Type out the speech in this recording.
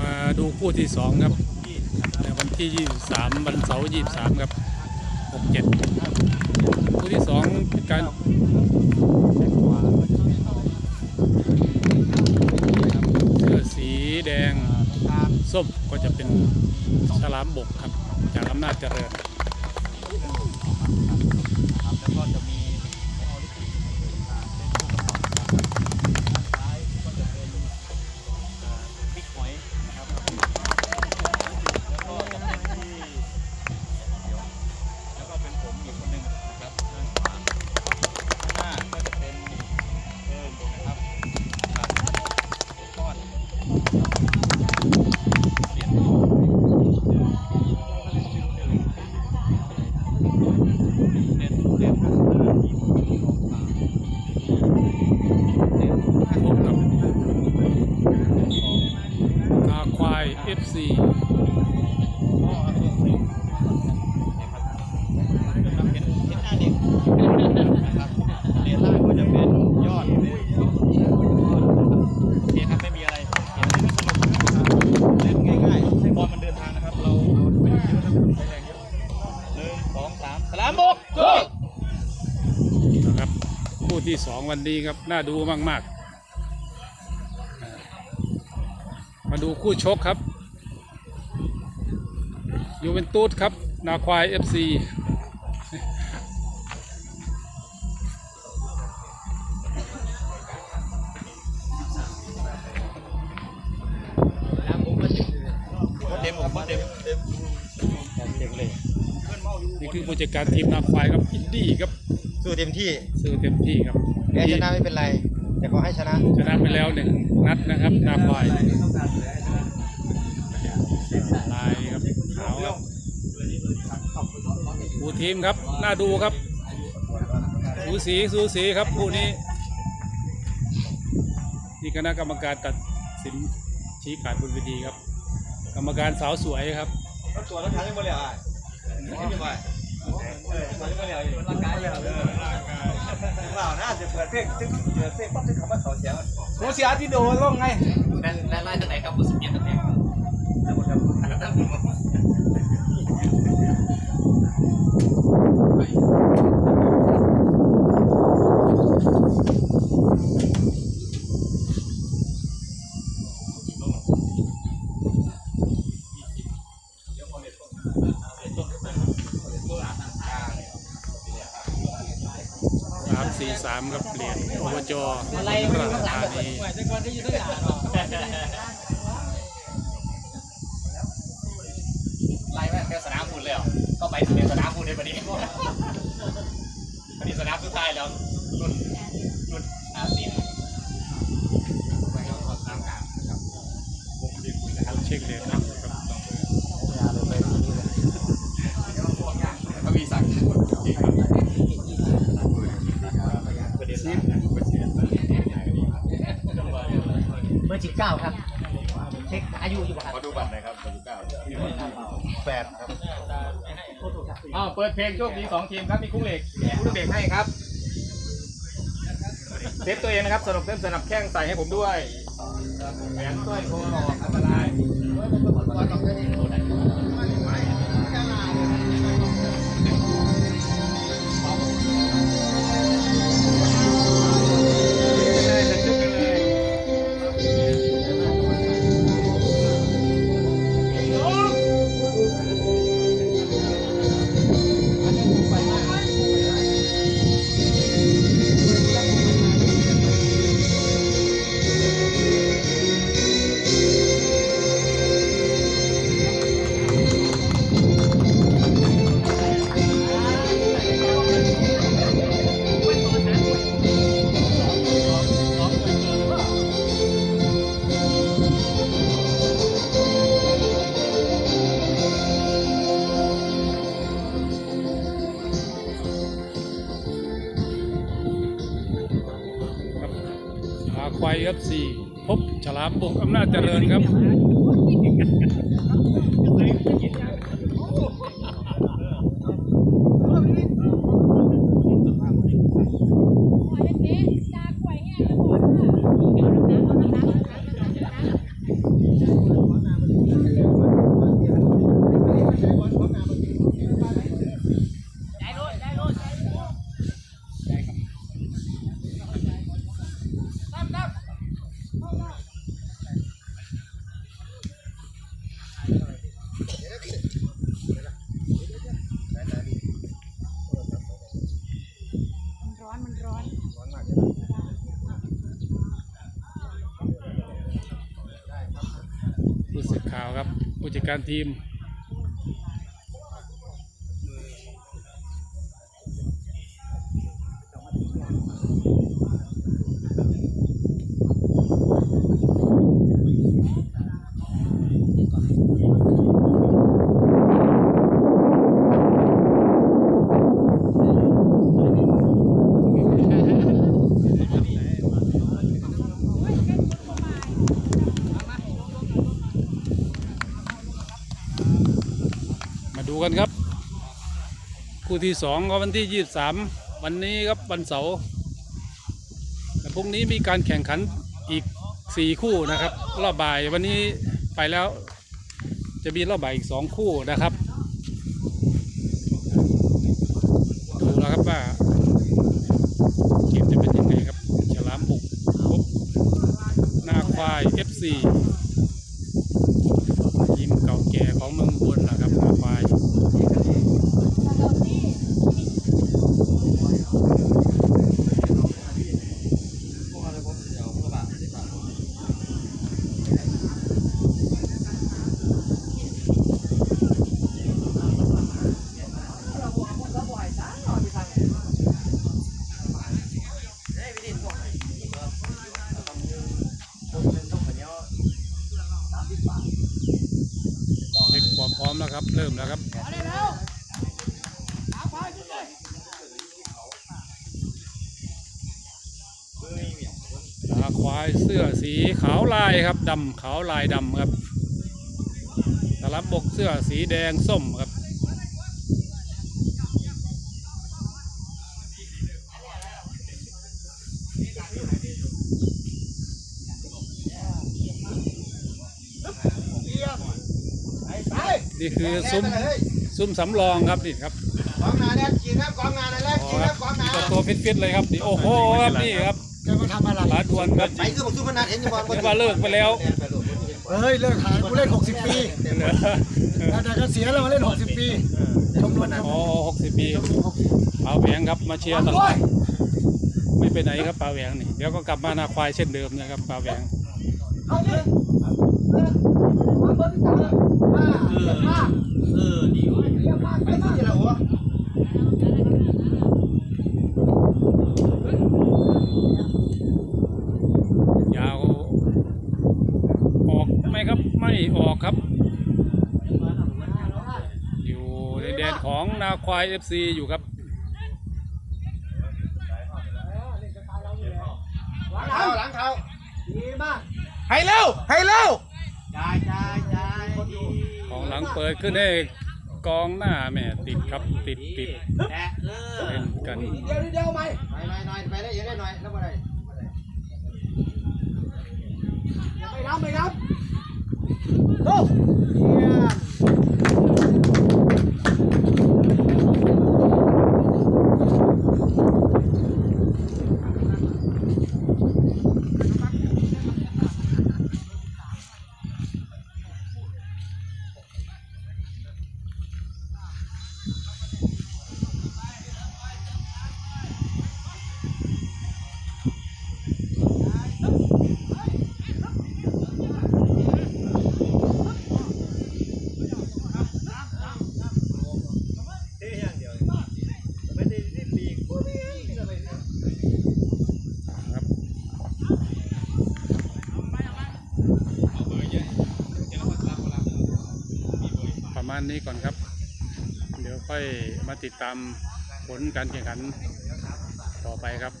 มาดูคู่ที่สองครับในวันที่ 23 วันเสาร์23 ครับ 67 คู่ที่สองเป็นการเสื้อสีแดงส้มก็จะเป็นฉลามบกครับ จากอำนาจเจริญครับแล้วก็จะมี ที่สองวันนี้ครับ น่าดูมากๆอ่ามาดูคู่ชกครับ ยูเวนตุสครับ นาควาย FC เต็มผมเต็มเต็มเต็มเลยนี่คือผู้จัดการทีมนาควายครับอินดี้ครับ สู้เต็มที่ซื้อเต็มที่ครับแพ้ชนะไม่เป็นไร แต่ขอให้ชนะ ชนะไปแล้วหนึ่งนัดนะครับนาควายลายครับขาวครับผู้ทีมครับน่าดูครับสูสีสูสีครับคู่นี้ที่คณะกรรมการตัดสินชี้ขาดบนเวทีครับ กรรมการสาวสวยครับตัวแล้วทางยังไม่เหลืออะไม่มีไปเออตัวยังไม่เหลืออยู่ร่างกายเหลือเออร่างกายเปล่าน่าจะ เปิดเพลงจึงเปิดเพลงปั๊บจึงคำว่าเขาเสียงเขาเสียที่โดนล่องไง นั่นนั่นไล่ตั้งแต่ครับบุษเกียรติตั้งแต่ สามสี่สามครับเหรียญอบจอะไรราชธานีไล่แค่สนามฟุตแล้วก็ไปถึงสนามฟุตเลยพอดีพอดีสนามสุดท้ายแล้วรุ่นรุ่นอาเซียนไปแล้วก็ตามกลางนะครับผมดีคุยนะครับ เช็คเหรียญครับ ก็มีสั่งจริงครับประเด็นหลักนะประเด็นหลัก เบอร์ สิบเก้าครับ เช็คอายุอยู่ครับขอดูบัตรหน่อยครับขอดูเก้าแปดครับอ้าวเปิดเพลงโชคดีสองทีมครับมีคุ้งเหล็กคุ้งเหล็กให้ครับเซฟตัวเองนะครับสนับเส้นสนับแข้งใส่ให้ผมด้วยแหวนสร้อยคอหลอกอันตราย ควายเอฟซีพบฉลามบกอำนาจเจริญครับ ขอเด็กๆจากกล้วยแห้งแล้วบอกว่า ครับ ผู้จัดการทีม ดูกันครับ คู่ที่สองก็วันที่ยี่สามวันนี้ครับวันเสาร์แต่พรุ่งนี้มีการแข่งขันอีกสี่คู่นะครับ รอบบ่ายวันนี้ไปแล้วจะมีรอบบ่ายอีกสองคู่นะครับดูแล้วครับว่าเกมจะเป็นยังไงครับฉลามบุกพบหน้าควาย FC ทีมเก่าแก่ของเมืองอุบนนะครับหน้าควาย เช็ค ความพร้อมแล้วครับ เริ่มแล้วครับตาควายเสื้อสีขาวลายครับดำขาวลายดำครับตะลับบกเสื้อสีแดงส้มครับ นี่คือซุ้มซุ้มสำรองครับนี่ครับกองงานแรกกินครับกองงานแรกอ๋อกินคครัรับบกองงานตัวตัวฟิตๆเลยครับนี่โอ้โหครับนี่ครับแกมาทำอะไรปลาดวนครับไปคือผมสู้มันนานเห็นอยู่บอลเรียกว่าเลิกไปแล้วเฮ้ยเลิกขายกูเล่น 60 ปีแล้วแต่ก็เสียแล้วมาเล่น 60 ปีชมรมอ๋อหกสิบปีปลาแหวงครับมาเชียร์ตลอดไม่ไปไหนครับปลาแหวงนี่เดี๋ยวก็กลับมานาควายเช่นเดิมนะครับปลาแหวง เออดีเว้ยไปที่ละหัวยาวออกไหมครับไม่ออกครับ อยู่ในแดนของนาควาย FC อยู่ครับหลังเท้าหลังเท้าดีมากให้เร็วให้เร็วจ่า ลังเปิดขึ้นได้กองหน้าแม่ติดครับติดติดแตะเออเล่นกันเดี๋ยวเดี๋ยวไหมไปหน่อยหน่อยไปได้ยังได้หน่อยแล้วมาได้ไม่รับไปรับโอ้ นี้ก่อนครับ เดี๋ยวค่อยมาติดตามผลการแข่งขันต่อไปครับ